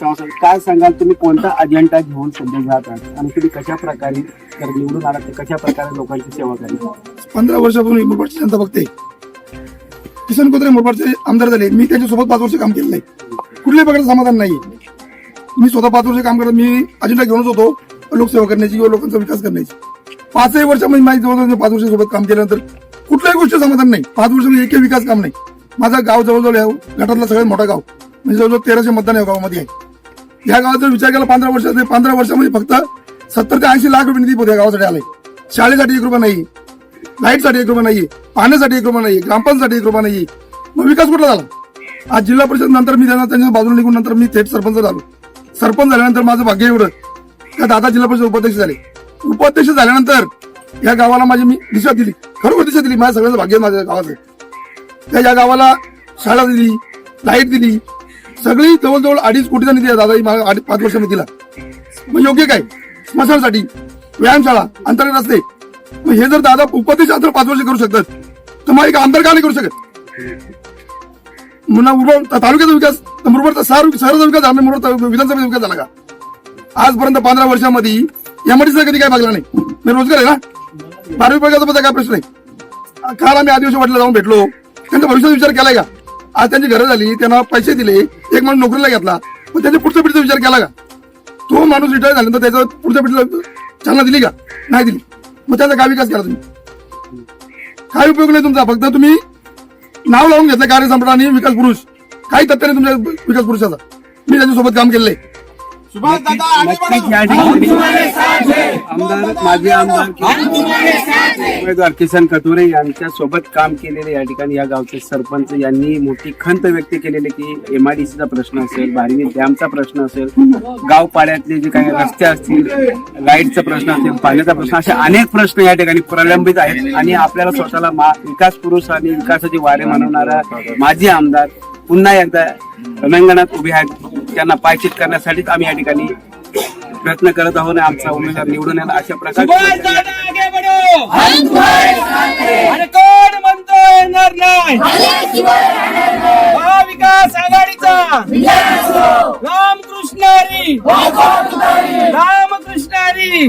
काय सांगाल तुम्ही? कोणता अजेंडा घेऊन सध्या जात आहात? आणि तुम्ही कशा प्रकारे जर निवडून आलात तर कशा प्रकारे लोकांची सेवा करायची? पंधरा वर्षापूर्वी मुरबाडची जनता बघते. किसन कुत्रे मुरबाडचे आमदार झाले. मी त्यांच्यासोबत पाच वर्ष काम केलं नाही. कुठल्याही प्रकारचं समाधान नाही मी स्वतः पाच वर्ष काम करत मी अजेंडा घेऊनच होतो लोकसेवा करण्याची किंवा लोकांचा विकास करण्याची. पाचही वर्षामध्ये माझी जवळजवळ पाच वर्षासोबत काम केल्यानंतर कुठल्याही गोष्टी समाधान नाही. पाच वर्षामध्ये एकही विकास काम नाही. माझा गाव जवळजवळ आहे गटातला सगळ्यात मोठा गाव. म्हणजे जवळजवळ तेराशे मतदान या गावामध्ये आहे. या गावाचा विचार केला पंधरा वर्षात पंधरा वर्षामध्ये फक्त सत्तर ते ऐंशी लाख रुपये निधी या गावासाठी आले. शाळेसाठी एक रुपये नाही लाईटसाठी एक रुपये नाही पाण्यासाठी एक रुपये नाहीये ग्रामपंचसाठी एक रुपये नाही. मग विकास कुठला झाला? आज जिल्हा परिषद नंतर मी त्यांना त्यांच्या बाजूला निघून नंतर मी थेट सरपंच झालो. सरपंच झाल्यानंतर माझं भाग्य एवढं. का दादा जिल्हा परिषद उपाध्यक्ष झाले. उपाध्यक्ष झाल्यानंतर या गावाला माझी मी दिशा दिली. खरोखर दिशा दिली. माझ्या सगळ्यांचं भाग्य माझ्या गावाचं. त्या या गावाला शाळा दिली लाइट दिली सगळी जवळजवळ अडीच कोटीचा निधी आहे दादा अडीच पाच वर्ष दिला मग योग्य काय? स्मशानसाठी व्यायामशाळा अंतर्गत रस्ते. मग हे जर दादा उपाध्यक्ष अंतर पाच वर्ष करू शकतात. तर मग एक आमदार का नाही करू शकत? मुन्हा मुरबाड तालुक्याचा विकास तर मुरबाडचा शहर शहराचा विकास झाला नाही, मुरबाड विधानसभेचा विकास झाला का? आजपर्यंत पंधरा वर्षामध्ये एमआयडीसीचा कधी काय भागला नाही? मी रोजगार आहे ना? बारावी वर्गाचा काय प्रश्न आहे? काल आम्ही आदिवासी वाटला जाऊन भेटलो. त्यांचा भविष्याचा विचार केलाय का? आज त्यांची घरं झाली त्यांना पैसे दिले एक माणूस नोकरीला घेतला पण त्याच्या पुढच्या पिढीचा विचार केला का? तो माणूस रिटायर झाल्यानंतर त्याचा पुढच्या पिढीला चालना दिली का? नाही दिली. मग त्याचा काय विकास केला तुम्ही? काय उपयोग नाही तुमचा? फक्त तुम्ही नाव लावून घेतलं कार्यसम्राट आणि विकास पुरुष. काही तथ्य नाही तुमच्या विकास पुरुषाचा. मी त्याच्यासोबत काम केलेलं आहे. आमदार माजी आमदार उमेदवार किसन कटोरे यांच्या सोबत काम केलेले या ठिकाणी या गावचे सरपंच यांनी मोठी खंत व्यक्त केलेली की एमआयडीसीचा प्रश्न असेल बारवी डॅमचा प्रश्न असेल गाव पाड्यातले जे काही रस्ते असतील लाईटचा प्रश्न असेल पाण्याचा प्रश्न असे अनेक प्रश्न या ठिकाणी प्रलंबित आहेत. आणि आपल्याला स्वतःला विकास पुरुष आणि विकासाचे वारे म्हणवणारा माजी आमदार पुन्हा एकदा रणांगणात उभे आहेत. त्यांना पायचित करण्यासाठीच आम्ही या ठिकाणी प्रयत्न करत आहोत आमचा उमेदवार निवडून येणार अशा प्रकारे. दादा कोण म्हणतो येणार नाही? महाविकास आघाडीचा. रामकृष्णारी रामकृष्णारी